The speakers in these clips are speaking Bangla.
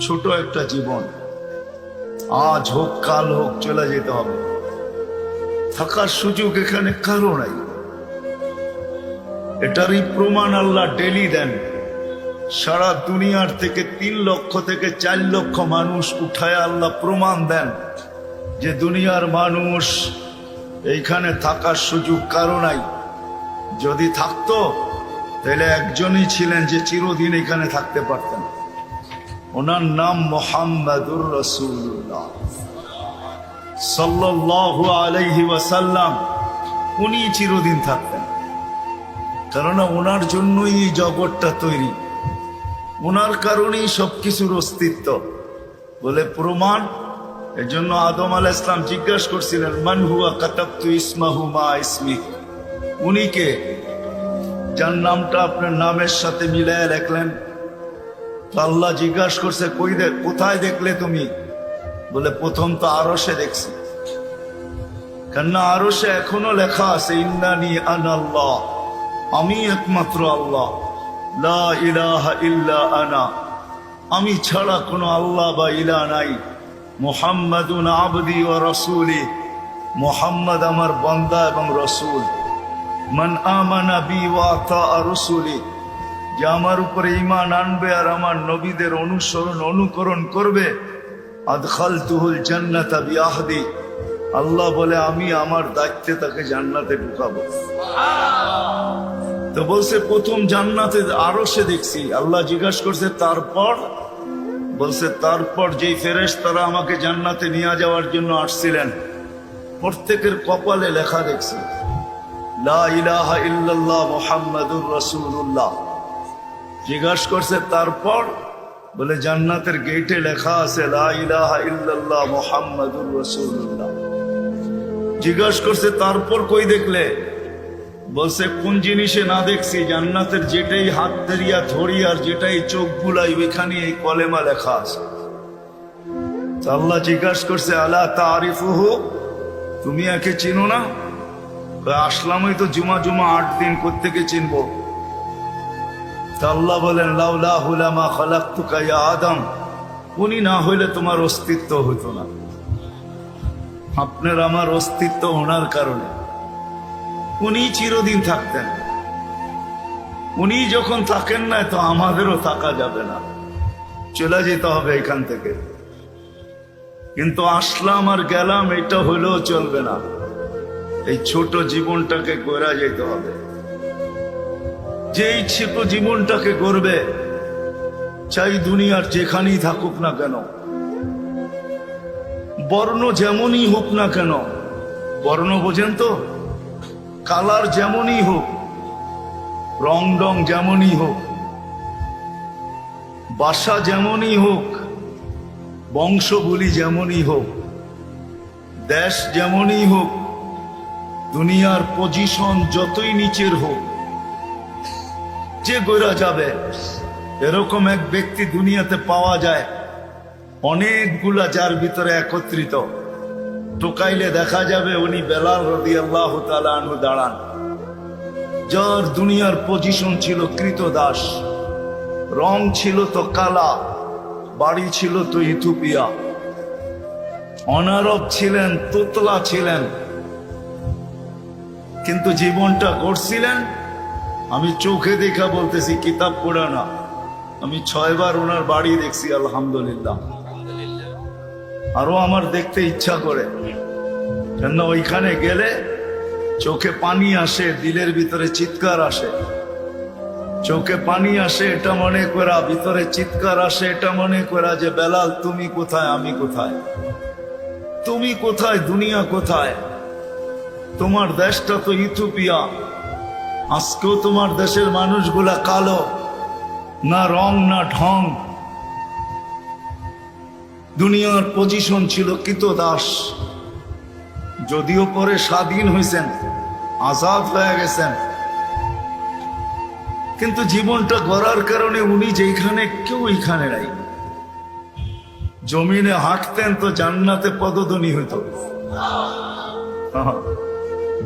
ছোট একটা জীবন। আজ হোক, কাল হোক, চলে যেতে হবে। থাকার সুযোগ এখানে কারও নাই। এটারই প্রমাণ আল্লাহ ডেলি দেন। সারা দুনিয়ার থেকে তিন লক্ষ থেকে চার লক্ষ মানুষ উঠায় আল্লাহ প্রমাণ দেন যে দুনিয়ার মানুষ এইখানে থাকার সুযোগ কারও নাই। যদি থাকতো, তাহলে একজনই ছিলেন যে চিরদিন এখানে থাকতে পারতেন ওনার নাম মোহাম্মদুর রসুল্লাহ সাল্লাল্লাহু আলাইহি ওয়াসাল্লাম, উনি চিরদিন থাকতেন। কেননা ওনার জন্যই এই জগৎটা তৈরি। ওনার কারণেই সবকিছুর অস্তিত্ব। বলে প্রমাণ, এজন্য আদম আল ইসলাম জিজ্ঞাসা করছিলেন, মান হুয়া কাতাবতু ইসমাহু মা ইসমিক উনি কে? যার নামটা আপনার নামের সাথে মিলায় লেখলেন আল্লাহ জিজ্ঞাসা করছে, কই দেখ কোথায় দেখলে তুমি? বলে, প্রথম তো আরসে দেখছি। কেননা আরসে এখনও লেখা আছে, ইন্নানি আন আল্লাহ, আমি একমাত্র আল্লাহ, লা ইলাহা ইল্লা আনা, আমি ছাড়া কোনো আল্লাহ বা ইলা নাই, মোহাম্মদুন আবদি ও রসুলি, মোহাম্মদ আমার বন্দা এবং রসুল, মান আমানা বি ওয়াতা রসুলি। যে আমার উপরে ইমান আনবে আর আমার নবীদের অনুসরণ অনুকরণ করবে আদখাল তুহুল জান্নাতা বিয়াহদি আল্লাহ বলে আমি আমার দায়িত্বে তাকে জান্নাতে ঢুকাবো। তো বলছে প্রথম জান্নাতে আরও সে দেখছি। আল্লাহ জিজ্ঞাসা করছে তারপর? বলছে তারপর যেই ফেরেশ তারা আমাকে জান্নাতে নিয়ে যাওয়ার জন্য আসছিলেন প্রত্যেকের কপালে লেখা দেখছি লা ইলাহা ইল্লাল্লাহ মুহাম্মাদুর রাসূলুল্লাহ। জিজ্ঞাসা করছে, তারপর? বলে, জান্নাতের গেটে লেখা আছে মুহাম্মাদুর জিজ্ঞাসা করছে, তারপর কই দেখলে? বলছে, কোন জিনিসে না দেখছি, জান্নাতের যেটাই হাত দেরিয়া ধরি আর যেটাই চোখ বুলাই, ওইখানে এই কলেমা লেখা আছে। আল্লাহ জিজ্ঞাসা করছে, আলা তারিফুহু? তুমি একে চিনো না? আসলামই তো জুমা জুমা আট দিন, কোত্থেকে চিনবো? তা আল্লাহ বলেন লাউলা হুলামা খালাক্তুকা ইয়া আদম। উনি না হইলে তোমার অস্তিত্ব হতো না। আপনার আমার অস্তিত্ব ওনার কারণে। উনি চিরদিন থাকতেন। উনি যখন থাকেন না, তো আমাদেরও থাকা যাবে না। চলে যেতে হবে এখান থেকে। কিন্তু আসলাম আর গেলাম, এটা হলেও চলবে না। এই ছোট জীবনটাকে গড়া যেতে হবে। যেই ছোট জীবনটাকে গড়বে, চাই দুনিয়ার যেখানেই থাকুক না কেন। বর্ণ যেমনই হোক না কেন, বর্ণ বোঝেন তো? কালার যেমনই হোক, রং ডং যেমনই হোক, বাসা যেমনই হোক বংশগুলি যেমনই হোক, দেশ যেমনই হোক, দুনিয়ার পজিশন যতই নিচের হোক যে গোরা যাবে, এরকম এক ব্যক্তি দুনিয়াতে পাওয়া যায়। অনেকগুলা যার ভিতরে একত্রিত। টোকাইলে দেখা যাবে উনি বেলাল রদি আল্লাহ দাঁড়ান। যার দুনিয়ার পজিশন ছিল কৃত দাস রং ছিল তো কালা, বাড়ি ছিল তো ইথুপিয়া অনারব ছিলেন, তোতলা ছিলেন। কিন্তু জীবনটা গড়ছিলেন আমি চোখে দেখা বলতেছি কিতাব পড়ে না। আমি ছয়বার ওনার বাড়ি দেখছি আলহামদুলিল্লাহ। আরও আমার দেখতে ইচ্ছা করে। কেন ওইখানে গেলে চোখে পানি আসে দিলের ভিতরে চিৎকার আসে। চোখে পানি আসে এটা মনে করা ভিতরে চিৎকার আসে এটা মনে করা যে বেলাল তুমি কোথায় আমি কোথায়? তুমি কোথায় দুনিয়া কোথায়? তোমার দেশটা তো ইথোপিয়া আজকেও তোমার দেশের মানুষগুলা কালো, না রং, না ঢং। দুনিয়ার পজিশন ছিল কিত দাস যদিও পরে স্বাধীন হয়েছেন আজাদ হয়ে গেছেন। কিন্তু জীবনটা গড়ার কারণে উনি যেখানে কেউ এইখানে নাই। জমিনে হাঁটতেন তো জান্নাতে পদধ্বনি হইত।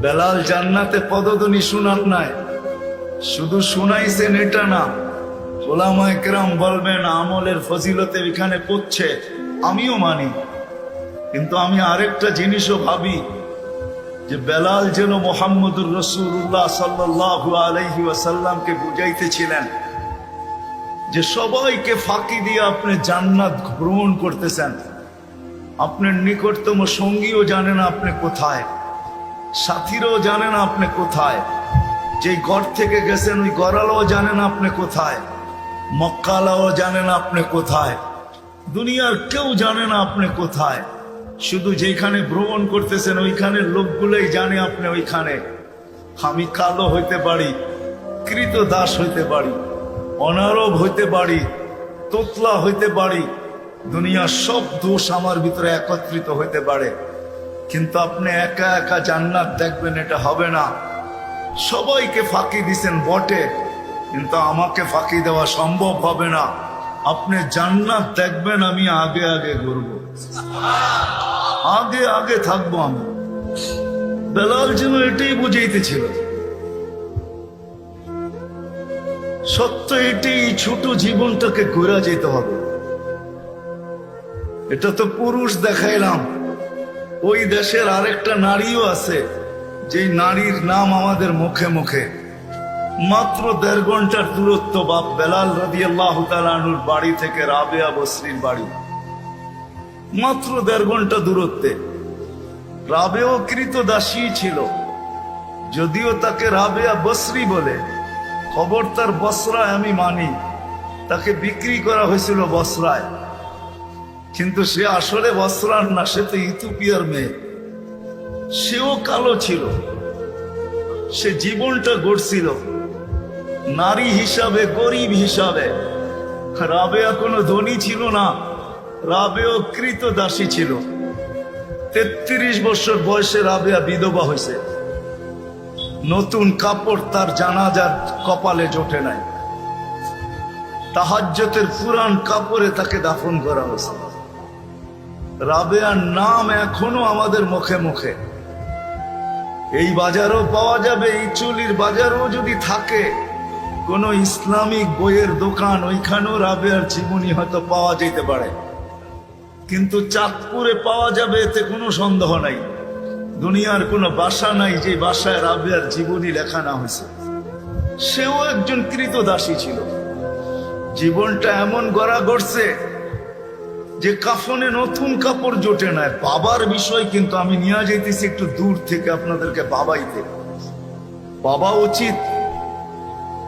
বেলাল জান্নাতে পদধ্বনি শোনার নাই। শুধু শুনাইছেন এটা না ওলামা বলবেন, আমলের ফজিলতে এখানে পড়ছে, আমিও মানি। কিন্তু আমি আরেকটা জিনিসও ভাবি, যে বেলাল যেন মোহাম্মদুর রসুল্লাহ সাল্লাহু আলহি ওয়াসাল্লামকে বুঝাইতেছিলেন, যে সবাইকে ফাঁকি দিয়ে আপনি জান্নাত ভ্রমণ করতেছেন। আপনার নিকটতম সঙ্গীও জানেন আপনি কোথায়। সাথীরাও জানেন আপনি কোথায়। যেই ঘর থেকে গেছেন, ওই গড়ালাও জানেন আপনি কোথায়। মক্কালাও জানেন আপনি কোথায়। দুনিয়ার কেউ জানে না আপনি কোথায়। শুধু যেখানে ভ্রমণ করতেছেন ওইখানে লোকগুলোই জানে আপনি ওইখানে। আমি কালো হইতে পারি, কৃত দাস হইতে পারি, অনারব হইতে পারি, তোতলা হইতে পারি, দুনিয়ার সব দোষ আমার ভিতরে একত্রিত হইতে পারে। কিন্তু আপনি একা একা জান্নাত দেখবেন, এটা হবে না। সবাইকে ফাঁকি দিছেন বটে, কিন্তু আমাকে ফাঁকি দেওয়া সম্ভব হবে না। আপনি জান্নাত দেখবেন, আমি আগে আগে ঘুরব। আগে আগে থাকব আমি। বেলাল যেন এটাই বুঝাইতেছিল। সত্য এটাই, ছোট জীবনটাকে ঘুরা যেতে হবে। এটা তো পুরুষ দেখাইলাম। ওই দেশের আরেকটা নারীও আছে, যেই নারীর নাম আমাদের মুখে মুখে। মাত্র দেড় ঘণ্টার দূরত্ব বাপ বেলাল রবি আল্লাহ বাড়ি থেকে রাবেয়া বসরির বাড়ি। মাত্র দেড় ঘণ্টা দূরত্বে। রাবেও কৃত দাসী ছিল। যদিও তাকে রাবেয়া বসরি বলে, খবর তার বসরায় আমি মানি। তাকে বিক্রি করা হয়েছিল বসরায়। কিন্তু সে আসলে বসরার না সে তো ইথুপিয়ার মেয়ে। সেও কালো ছিল। সে জীবনটা গড়ছিল। নারী হিসাবে, গরিব হিসাবে। রাবেয়া কোনো ধনী ছিল না। রাবেও কৃত দাসী ছিল। তেত্রিশ বছর বয়সে রাবেয়া বিধবা হয়েছে। নতুন কাপড় তার জানাজার কপালে জোটে নাই। তাহাজ্যতের পুরান কাপড়ে তাকে দাফন করা হয়েছে। রাবেয়ার নাম এখনও আমাদের মুখে মুখে। এই বাজারও পাওয়া যাবে, এই চুলির বাজারও যদি থাকে, কোন ইসলামিক বইয়ের দোকান ওইখানেও রাবেয়ার জীবনী হয়তো পাওয়া যেতে পারে। কিন্তু চাঁদপুরে পাওয়া যাবে, এতে কোনো সন্দেহ নাই। দুনিয়ার কোনো বাসা নাই যে বাসায় রাবেয়ার জীবনী লেখা না হয়েছে। সেও একজন কৃতদাসী ছিল। জীবনটা এমন গড়া গড়ছে যে কাফনে নতুন কাপড় জোটে না, বাবার বিষয় কিন্তু আমি নিয়ে যাইতেছি একটু দূর থেকে আপনাদেরকে বাবাইতে। বাবা উচিত,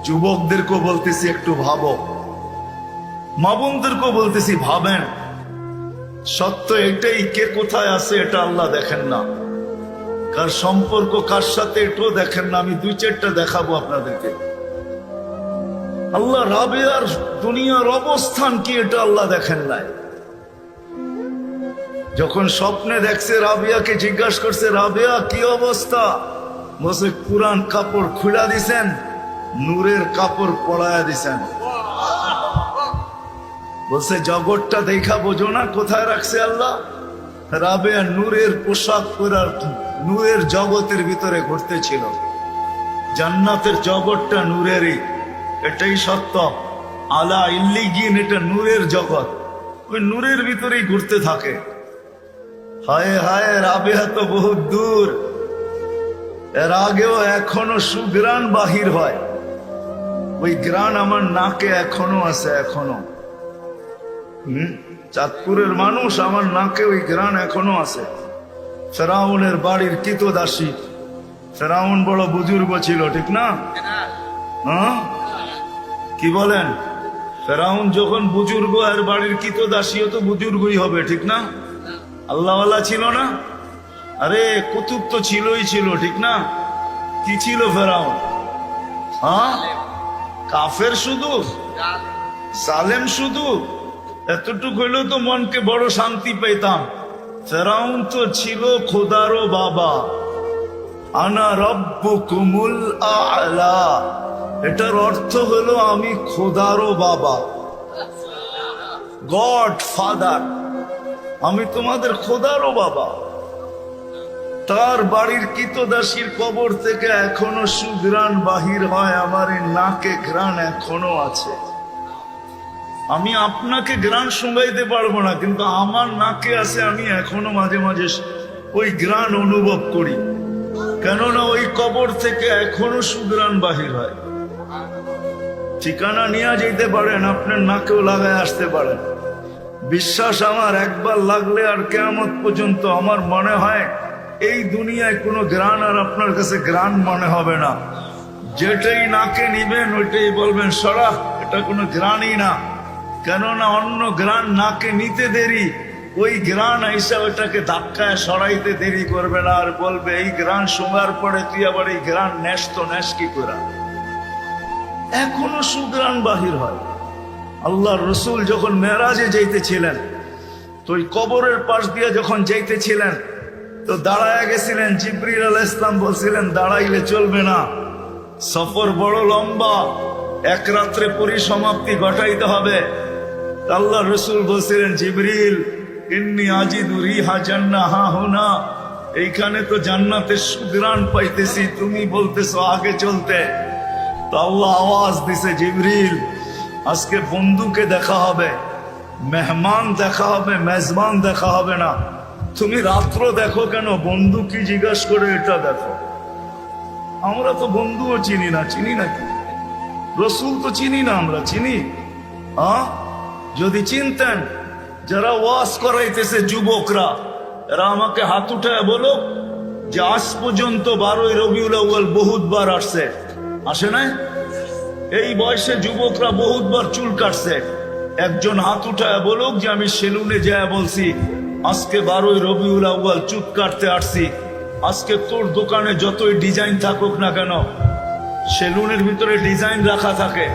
যুবকদেরকেও বলতেছি একটু ভাবো। মা বোনদেরকেও বলতেছি ভাবেন। সত্য এটাই, কে কোথায় আছে এটা আল্লাহ দেখেন না। কার সম্পর্ক কার সাথে এটাও দেখেন না, আমি দুই চারটা দেখাবো আপনাদেরকে। আল্লাহ রাবেয়ার দুনিয়ার অবস্থান কি এটা আল্লাহ দেখেন নাই। যখন স্বপ্নে দেখছে রাবিয়াকে জিজ্ঞাসা করছে, রাবিয়া, কি অবস্থা? বসে পুরান কাপড় খুলা দিছেন, নূরের কাপড় পড়ায়া দিছেন। বলছে, জগৎটা দেখা বোঝো না, কোথায় রাখছে আল্লাহ? রাবেয়া নূরের পোশাক পরার নূরের জগতের ভিতরে ঘুরতে ছিল। জান্নাতের জগৎটা নূরেরই, এটাই সত্য। আলা ইল্লিগিন, এটা নূরের জগৎ। ওই নূরের ভিতরেই ঘুরতে থাকে। হায় হায় রাবেহা তো বহু দূর। এর আগেও এখনও সুগ্রাণ বাহির হয়। ওই গ্রান আমার নাকে এখনও আছে, এখনও। হম? চাঁদপুরের মানুষ আমার নাকে ওই গ্রান এখনও আছে। ফেরাউনের বাড়ির কিতদাসী ফেরাউন বড় বুজুর্গ ছিল, ঠিক না? হ্যাঁ? কি বলেন? ফেরাউন যখন বুজুর্গ আর বাড়ির কিতদাসীও তো বুজুর্গই হবে, ঠিক না? আল্লাহওয়ালা ছিল না? আরে, কুতুব তো ছিলই ছিল, ঠিক না? কি ছিল ফেরাউন? হ্যাঁ? কাফের শুধু? সালেম শুধু? এতটুকু হইলেও তো মনকে বড় শান্তি পেতাম। ফেরাউন তো ছিল খোদারও বাবা। আনা রব্বু কুমুল আলা। এটার অর্থ হলো আমি খোদারও বাবা। গড ফাদার আমি তোমাদের খোদারও বাবা। তার বাড়ির কিতদাসীর কবর থেকে এখনও সুঘ্রাণ বাহির হয়, আমার নাকে ঘ্রাণ এখনও আছে। আমি আপনাকে গ্রান শুঙ্গাইতে পারব না, কিন্তু আমার নাকে আছে, আমি এখনও মাঝে মাঝে ওই গ্রান অনুভব করি। কেননা ওই কবর থেকে এখনও সুগ্রান বাহির হয়। ঠিকানা নিয়ে যেতে পারেন, আপনার নাকেও লাগায় আসতে পারেন। বিশ্বাস আমার একবার লাগলে আর কেমন পর্যন্ত আমার মনে হয় এই দুনিয়ায় কোনো গ্রান আর আপনার কাছে গ্রান মনে হবে না। যেটাই নাকে নিবেন, ওইটাই বলবেন, সরা, এটা কোনো গ্রানই না। কেননা অন্য গ্রান নাকে নিতে দেরি, ওই গ্রান এসে ওটাকে ধাক্কায় সরাইতে দেরি করবে না আর বলবে, এই গ্রান শোঙার পরে তুই আবার এই গ্রান নেস তো ন্যাস কি করে এখনও সুগ্রাণ বাহির হয়। আল্লাহ রসুল যখন মেরাজে যাইতেছিলেন, তো ওই কবরের পাশ দিয়ে যখন যাইতেছিলেন, তো দাঁড়ায় গেছিলেন, জিব্রিল আল ইসলাম বলছিলেন, দাঁড়াইলে চলবে না। সফর বড় লম্বা, এক রাত্রে পরিসমাপ্তি ঘটাইতে হবে। আল্লাহ রসুল বলছিলেন, জিবরিল, ইন্নি আজিদু রিহা জান্না হা হুনা, এইখানে তো জান্নাতের সুগ্রাণ পাইতেছি, তুমি বলতেছো আগে চলতে। তো আল্লাহ আওয়াজ দিছে, জিবরিল আজকে বন্ধুকে দেখা হবে, মেহমান দেখা হবে, মেজবান দেখা হবে না। তুমি রাত্র দেখো কেন? বন্ধু কি জিজ্ঞাসা করে এটা দেখো। আমরা তো বন্ধুও চিনি না, চিনি নাকি রসুল তো চিনি না আমরা, চিনি? হ্যাঁ যদি চিনতেন, যারা ওয়াজ করাইতেছে যুবকরা, এরা আমাকে হাত উঠায় বলো যে আজ পর্যন্ত বারোই রবিউল আউ্য়াল বহুতবার আসছে। আসে নাই? এই বয়সে যুবকরা বহুতবার চুল কাটছে। একজন হাত উঠায় বলুক যে, আমি সেলুনে যায় বলছি, আজকে বারোই রবিউল আউ্য়াল চুপ কাটতে আসছি। আজকে তোর দোকানে যতই ডিজাইন থাকুক না কেন, সেলুনের ভিতরে ডিজাইন রাখা থাকে।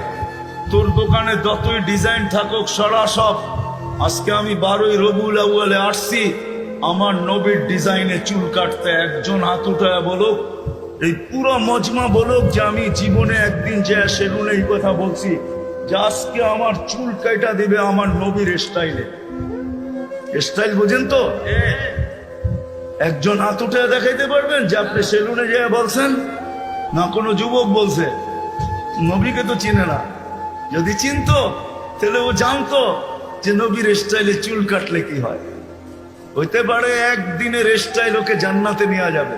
তোর দোকানে যতই ডিজাইন থাকুক, সরা সব। আজকে আমি বারোই রবিউল আউ্য়ালে আসছি, আমার নবীর ডিজাইনে চুল কাটতে একজন হাত উঠায় বলুক এই পুরো মজমা বলুক যে আমি জীবনে একদিন যে সেলুনে এই কথা বলছি যে আজকে আমার চুল কাটা দিবে আমার নবীর স্টাইলে। স্টাইল বুঝেন তো? একজন উঠে দেখাইতে পারবেন যে আপনি সেলুনে যেয়ে বলছেন? না কোনো যুবক বলছে নবীকে তো চিনে না। যদি চিনতো তাহলে ও জানতো যে নবীর স্টাইলে চুল কাটলে কি হয়। হইতে পারে একদিনের স্টাইল ওকে জান্নাতে নেওয়া যাবে।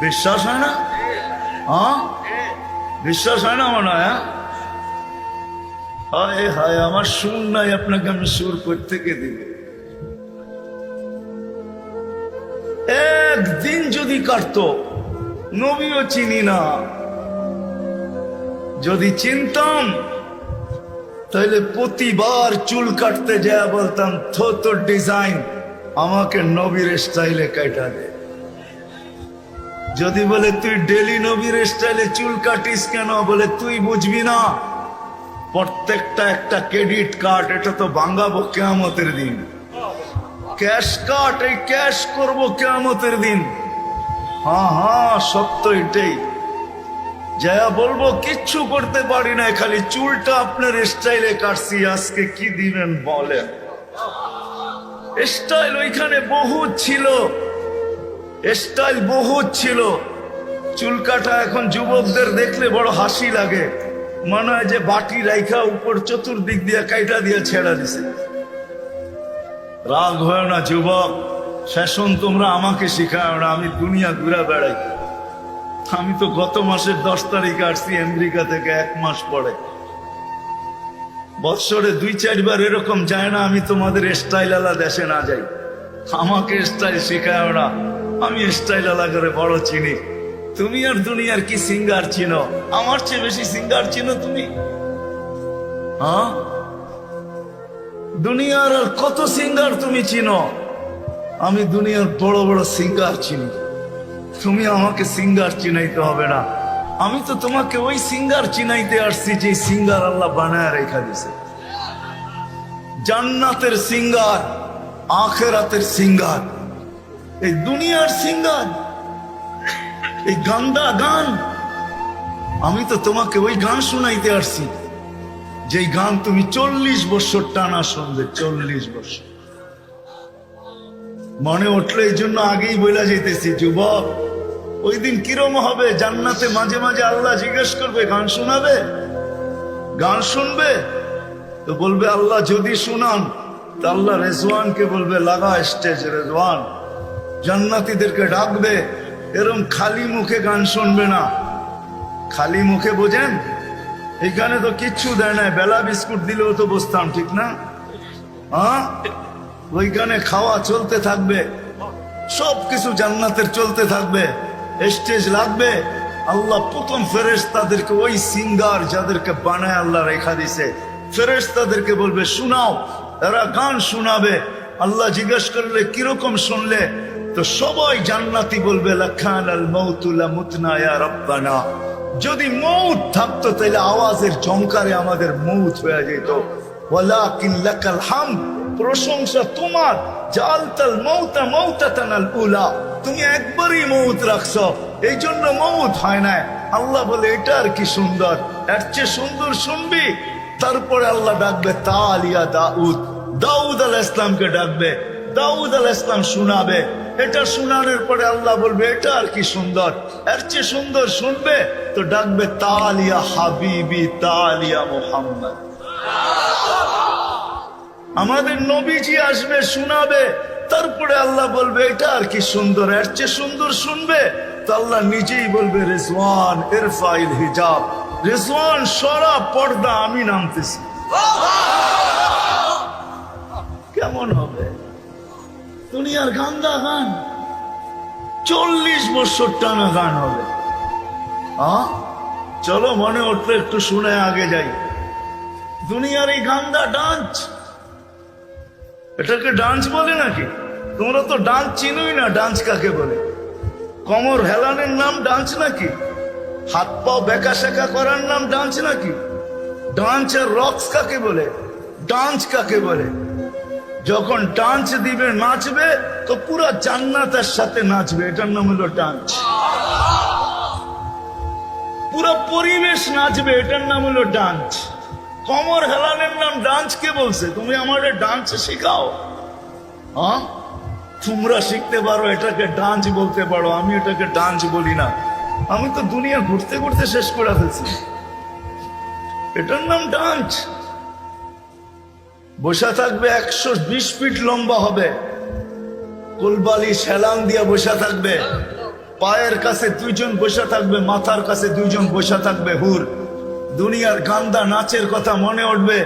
বিশ্বাস হয় না? হ্যাঁ? বিশ্বাস হয় না মনে হয় হ্যাঁ? হায় হায়, আমার সুর নাই আপনাকে আমি সুর করতে কে দিবে। একদিন যদি কাটতো, নবীও চিনি না। যদি চিনতাম তাহলে প্রতিবার চুল কাটতে যা বলতাম, থো ডিজাইন আমাকে নবীর স্টাইলে কাটা দে। যদি বলে তুই ডেলি নবীর স্টাইলে চুল কাটিস কেন, বলে তুই বুঝবি না। প্রত্যেকটা একটা ক্রেডিট কার্ড, এটা তো ভাঙ্গাবো কেয়ামতের দিন। ক্যাশ কার্ড এই ক্যাশ করব কেয়ামতের দিন। হ্যাঁ হ্যাঁ সত্য এটাই। যা বলব, কিচ্ছু করতে পারি না, খালি চুলটা আপনার স্টাইলে কাটছি, আজকে কি দিবেন বলেন? স্টাইল ওইখানে বহুত ছিল। স্টাইল বহুত ছিল। চুল কাটা এখন যুবকদের দেখলে বড় হাসি লাগে। মনে হয় যে বাটি রাইখা উপর চতুর্দিক দিয়ে কাইটা দিয়ে ছেড়া দিছে। রাগ হয় না যুবক ফ্যাশন তোমরা আমাকে শিখায় না, আমি দুনিয়া ঘুরে বেড়াই। আমি তো গত মাসের দশ তারিখে আসছি, আমেরিকা থেকে এক মাস পরে। বৎসরে দুই চারবার এরকম যায় না আমি তোমাদের স্টাইল আলা দেশে না যাই। আমাকে স্টাইল শেখায় না। আমি স্টাইল আলা করে বড় চিনি। তুমি আর দুনিয়ার কি সিঙ্গার চিনো? আমার চেয়ে বেশি সিঙ্গার চিনো তুমি? হ্যাঁ? দুনিয়ার আর কত সিঙ্গার তুমি চিনো? আমি দুনিয়ার বড় বড় সিঙ্গার চিনি। তুমি আমাকে সিঙ্গার চিনাইতে হবে না। আমি তো তোমাকে ওই সিঙ্গার চিনাইতে আসছি যে সিঙ্গার আল্লাহ বানায় রেখা দিছে জান্নাতের সিঙ্গার আখেরাতের সিঙ্গার এই দুনিয়ার সিঙ্গার, এই গান্দা গান, আমি তো তোমাকে ওই গান শোনাইতে আসছি, যেই গান তুমি চল্লিশ বছর টানা শুনবে, চল্লিশ বছর। মনে উঠল এই জন্য আগেই বইলা যেতেছি যুবক, ওই দিন কিরম হবে? জান্নাতে মাঝে মাঝে আল্লাহ জিজ্ঞেস করবে, গান শোনাবে? গান শুনবে? তো বলবে, আল্লাহ যদি শুনান, তা আল্লাহ রেজওয়ানকে বলবে, লাগা স্টেজ রেজওয়ান। জান্নাতীদেরকে ডাকবে, এরম খালি মুখে গান শুনবে না। খালি মুখে বোঝেন? এখানে তো কিচ্ছু দেয় না, বেলা বিস্কুট দিলেও তো বসতাম, ঠিক না? হ্যাঁ ওইখানে খাওয়া চলতে থাকবে সব কিছু জান্নাতের চলতে থাকবে, স্টেজ লাগবে। আল্লাহ প্রথম ফেরেশ তাদেরকে ওই সিঙ্গার যাদেরকে বানায় আল্লাহ রেখা দিছে ফেরেশ তাদেরকে বলবে, শোনাও, এরা গান শোনাবে। আল্লাহ জিজ্ঞেস করলে, কীরকম শুনলে? তো সবাই জান্নাতি বলবে লাখান আল মৌতুলা মুতনা ইয়া রব্বানা। যদি মৌত থাকতো তাহলে আওয়াজের জঙ্কারে আমাদের মৌত হয়ে যেত। ওয়ালাকিন লাকাল হামদ প্রশংসা তোমার। জালতাল মৌতা মৌতাতানাল উলা। তুমি একবারই মৌত রাখছো। এই জন্য মৌত হয় না। আল্লাহ বলে এটা আর কি সুন্দর? এর চেয়ে সুন্দর শুনবি? তারপরে আল্লাহ ডাকবে তালিয়া দাউদ। দাউদ আল ইসলামকে ডাকবে দাউদ আল ইসলাম শোনাবে। এটা শোনানোর পরে আল্লাহ বলবে, এটা আর কি সুন্দর? এর চেয়ে সুন্দর শুনবে? তো ডাকবে, তালিয়া হাবিবি, তালিয়া মোহাম্মদ। আমাদের নবীজি আসবে, শোনাবে। তারপরে আল্লাহ বলবে, এটা আর কি সুন্দর? এর চেয়ে সুন্দর শুনবে? তো আল্লাহ নিজেই বলবে, রেজওয়ান এরফাইল হিজাব। রেজওয়ান, সরা পর্দা আমি নামতেছি। কেমন হবে? দুনিয়ার গান্দা গান। চল্লিশ বছর টানা গান হবে। চলো মনে উঠলে একটু শুনে আগে যাই। দুনিয়ার এই গান্দা ডান্স। এটাকে ডান্স বলে নাকি? তোমরা তো ডান্স চিনোই না, ডান্স কাকে বলে? কমর হেলানের নাম ডান্স নাকি? হাত পাও বেকা শেখা করার নাম ডান্স নাকি? ডান্স আর রক্স কাকে বলে? ডান্স কাকে বলে? যখন ডান্স দিবে, নাচবে, তো পুরা জান্নাতের সাথে নাচবে। এটার নাম হলো ডান্স। পুরো পরিবেশ নাচবে, এটার নাম হলো ডান্স। কমর হেলানের নাম ডান্স কে বলছে? তুমি আমাদের ডান্স শেখাও। হ্যাঁ তোমরা শিখতে পারো, এটাকে ডান্স বলতে পারো। আমি এটাকে ডান্স বলি না। আমি তো দুনিয়া ঘুরতে ঘুরতে শেষ করে ফেলছি। এটার নাম ডান্স। বসা থাকবে একশো বিশ ফিট লম্বা হবে। কুলবালি শ্যালাং দিয়া বসা থাকবে। পায়ের কাছে দুইজন বসা থাকবে, মাথার কাছে দুইজন বসা থাকবে, হুর। দুনিয়ার গান্দা নাচের কথা মনে উঠবে।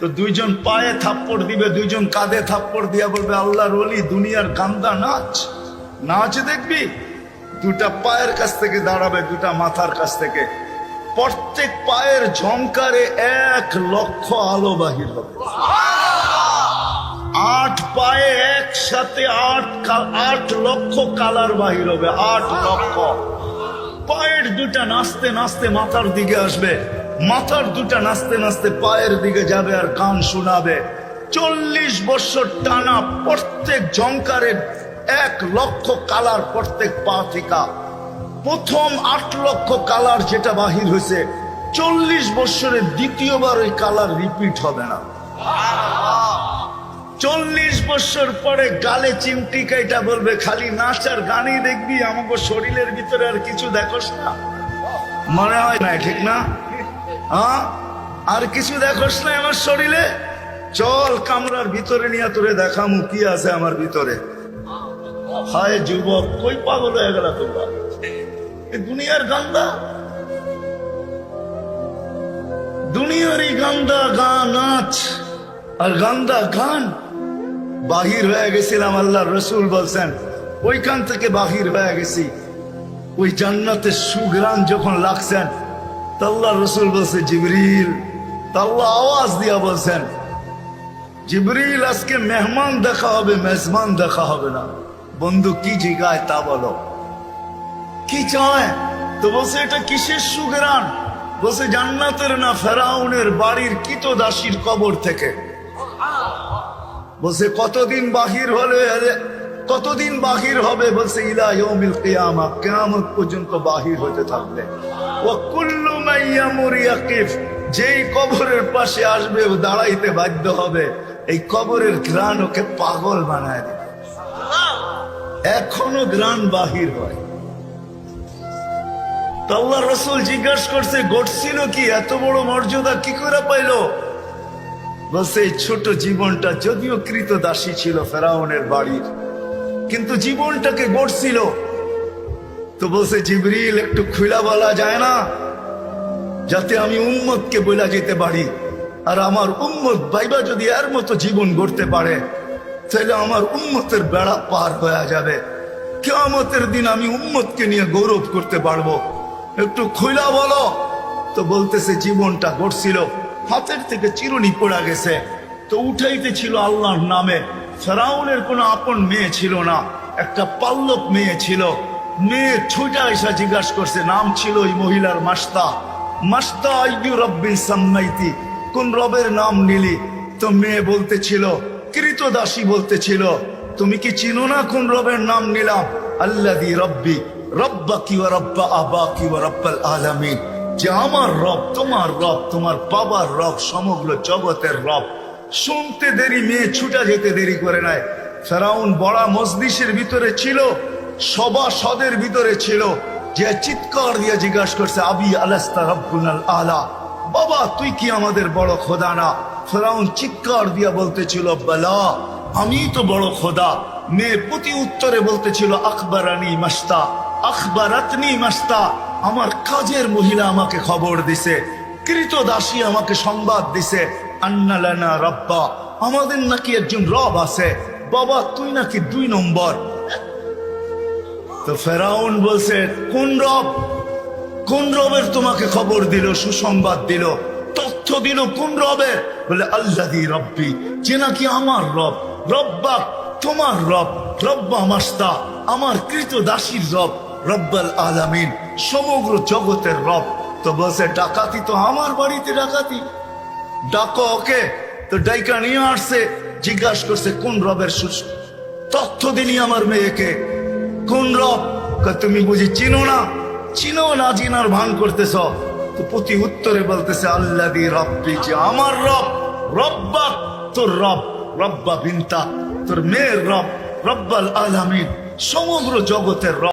তো দুইজন পায়ে থাপ্পড় দিবে, দুইজন কাঁধে থাপ্পড় দিয়া বলবে, আল্লাহর অলি দুনিয়ার গান্দা নাচ। নাচ দেখবি? দুটা পায়ের কাছ থেকে দাঁড়াবে, দুটা মাথার কাছ থেকে। প্রত্যেক পায়ের ঝংকারে এক লক্ষ আলো বাহির হবে। আট পায়ে একসাথে আট আট লক্ষ কালার বাহির হবে, আট লক্ষ। পায়ের দুটা নাচতে নাচতে মাথার দিকে আসবে। মাথার দুটা নাচতে নাচতে পায়ের দিকে যাবে আর গান শোনাবে। চল্লিশ বছর টানা প্রত্যেক জঙ্কারের এক লক্ষ কালার প্রত্যেক পা থেকে প্রথম আট লক্ষ কালার যেটা বাহির হয়েছে, চল্লিশ বছরের দ্বিতীয়বার ওই কালার রিপিট হবে না। চল্লিশ বছর পরে গালে চিমটি কাইটা বলবে, খালি নাচ আর গানই দেখবি আমাকে শরীরের ভিতরে আর কিছু দেখোস না। মনে হয় না, ঠিক না? হ্যাঁ? আর কিছু দেখোস না আমার শরীরে? চল কামরার ভিতরে নিয়ে তোরে দেখামু, কি আছে আমার ভিতরে। হায় যুবক, কই পাগল হয়ে গেল তোমরা? দুনিয়ার গান্দা। দুনিয়ার এই গান্দা গান, নাচ আর গান্দা গান। বাহির হয়ে গেছিলাম আল্লাহ রসুল বলছেন, ওইখান থেকে বাহির হয়ে গেছি। ওই জান্নাতের সুগ্রাম যখন লাগছেন তাল্লাহ রসুল বলছে, জিবরিল। তাল্লাহ আওয়াজ দিয়া বলছেন, জিবরিল, আজকে মেহমান দেখা হবে মেজমান দেখা হবে না। বন্ধু, কি জিগায় তা বলো। কি চায়? তো বলছে, এটা কিসের সুগ্রাম বলছে, জান্নাতের না ফেরাউনের বাড়ির কিত দাসীর কবর থেকে। বলছে, কতদিন বাহির হলে, কতদিন বাহির হবে? বলছে, ইলা ইয়ৌমিল কিয়ামা পর্যন্ত বাহির হতে থাকবে। ও কুল্লু মাইয়ামুর ইয়াকিফ, যেই কবরের পাশে আসবে, ও দাঁড়াইতে বাধ্য হবে। এই কবরের ঘ্রাণ ওকে পাগল বানায় দেবে। এখনও ঘ্রাণ বাহির হয়। আল্লাহ রসুল জিজ্ঞাসা করছে, ঘটছিল কি? এত বড় মর্যাদা কি করে পাইলো? বলছে, এই ছোট জীবনটা যদিও কৃত দাসী ছিল ফেরাউনের বাড়ির কিন্তু জীবনটাকে গড়ছিল। তো বলছে, জিবরিল, একটু খুলা বলা যায় না, যাতে আমি উম্মতকে বলা যেতে পারি। আর আমার উম্মত ভাইবা যদি এর মতো জীবন গড়তে পারে তাহলে আমার উম্মতের বেড়া পার হয়ে যাবে। কেয়ামতের দিন আমি উম্মতকে নিয়ে গৌরব করতে পারব। একটু খুলা বলো। তো বলতেছে, জীবনটা গড়ছিল, হাতের থেকে চিরুনি পড়া গেছে। তো উঠাইতে ছিল আল্লাহর নামে। ফেরাউনের কোনো আপন মেয়ে ছিল না, একটা পাল্লক মেয়ে ছিল। মেয়ে ছুটা এসা জিজ্ঞাসা করছে, নাম ছিল ওই মহিলার মাস্তা। মাস্তা আইয়ু রব্বিন সাম্মাইতি, কোন রবের নাম নিলি? তো মেয়ে বলতেছিল, কৃতদাসী বলতেছিল, তুমি কি চিনো না কোন রবের নাম নিলাম? আল্লাদি রব্বি। রব্বা কি রব্বা কি যে আমার রব, তোমার রব, তোমার বাবার রব, সমগ্র জগতের রব। শুনতে দেরি, মেয়ে যেতে দেরি করে ফেরাউন ভিতরে ছিল সবা সদের ভিতরে ছিল। যে চিৎকার দিয়ে জিজ্ঞাসা করছে, আবি আলাস্তা রব্বুল আলা? বাবা, তুই কি আমাদের বড় খোদা না? ফেরাউন চিৎকার দিয়া বলতেছিল, বলা আমি তো বড় খোদা। মেয়ে প্রতি উত্তরে বলতেছিল, আকবরানি মাস্তা। আখবরাতনি মাস্তা, আমার কাজের মহিলা আমাকে খবর দিছে কৃত দাসী আমাকে সংবাদ দিছে, আন্নালানা রব্বা, আমাদের নাকি একজন রব আছে, বাবা তুই নাকি দুই নম্বর। তো ফেরাউন বলছে, কোন রব? কোন রবের তোমাকে খবর দিল, সুসংবাদ দিল? তথ্য দিল কোন রবের? বলে আল্লাদি রব্বি, যে নাকি আমার রব। রব্বা তোমার রব, রব্বা মাস্তা, আমার কৃত দাসীর রব। রব্বাল আলামিন সমগ্র জগতের রব তো বলছে, ডাকাতি তো আমার বাড়িতে ডাকাতি। ডাকো ওকে। তো ডাইকা নিয়ে আসছে, জিজ্ঞাসা করছে, কোন রবের সুস? তথ্য দিলি আমার মেয়েকে। কোন রব? তুমি বুঝি চিনো না? চিনো না চিনার ভান করতেছ। তো প্রতি উত্তরে বলতেছে আল্লাহ দি রব্বি যে আমার রব, রব্বা তোর রব, রব্বা বিনতা তোর মেয়ের রব, রব্বাল আলামিন সমগ্র জগতের রব।